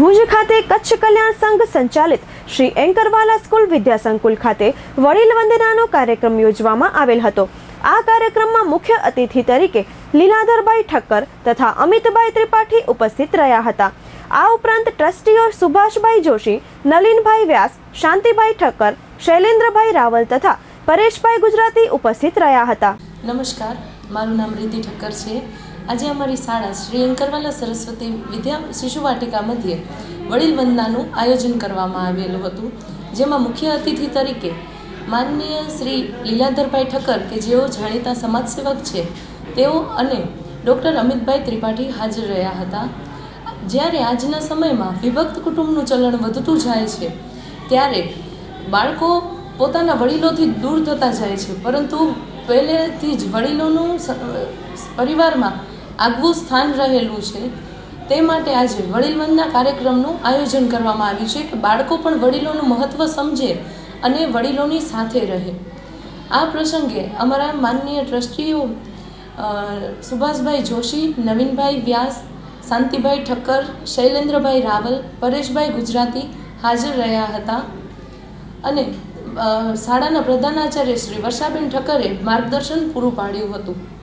ભુજ ખાતે કચ્છ કલ્યાણ સંઘ સંચાલિત શ્રી એન્કરવાલા સ્કૂલ વિદ્યા સંકુલ ખાતે વડીલ વંદનાનો કાર્યક્રમ યોજવામાં આવેલ હતો. આ કાર્યક્રમમાં મુખ્ય અતિથિ તરીકે લીલાધરભાઈ ઠક્કર તથા અમિતભાઈ ત્રિપાઠી ઉપસ્થિત રહ્યા હતા. આ ઉપરાંત ટ્રસ્ટીઓ સુભાષભાઈ જોશી, નલિનભાઈ વ્યાસ, શાંતિભાઈ ઠક્કર, શૈલેન્દ્રભાઈ રાવલ તથા પરેશભાઈ ગુજરાતી ઉપસ્થિત રહ્યા હતા. નમસ્કાર, મારું નામ રીતિ ઠક્કર છે. આજે અમારી શાળા શ્રી અંકરવાલા સરસ્વતી વિદ્યા શિશુ વાટિકા મધ્યે વડીલ વંદનાનું આયોજન કરવામાં આવેલું હતું, જેમાં મુખ્ય અતિથિ તરીકે માનનીય શ્રી લીલાધરભાઈ ઠક્કર, કે જેઓ જાણીતા સમાજસેવક છે, તેઓ અને ડૉક્ટર અમિતભાઈ ત્રિપાઠી હાજર રહ્યા હતા. જ્યારે આજના સમયમાં વિભક્ત કુટુંબનું ચલણ વધતું જાય છે, ત્યારે બાળકો પોતાના વડીલોથી દૂર થતા જાય છે, પરંતુ પહેલેથી જ વડીલોનું પરિવારમાં આગવું સ્થાન રહેલું છે. તે માટે આજે વડીલ વંદના કાર્યક્રમનું આયોજન કરવામાં આવ્યું છે કે બાળકો પણ વડીલોનું મહત્ત્વ સમજે અને વડીલોની સાથે રહે. આ પ્રસંગે અમારા માનનીય ટ્રસ્ટીઓ સુભાષભાઈ જોશી, નવીનભાઈ વ્યાસ, શાંતિભાઈ ઠક્કર, શૈલેન્દ્રભાઈ રાવલ, પરેશભાઈ ગુજરાતી હાજર રહ્યા હતા. અને શાળાના પ્રધાનાચાર્ય શ્રી વર્ષાબેન ઠક્કરે માર્ગદર્શન પૂરું પાડ્યું હતું.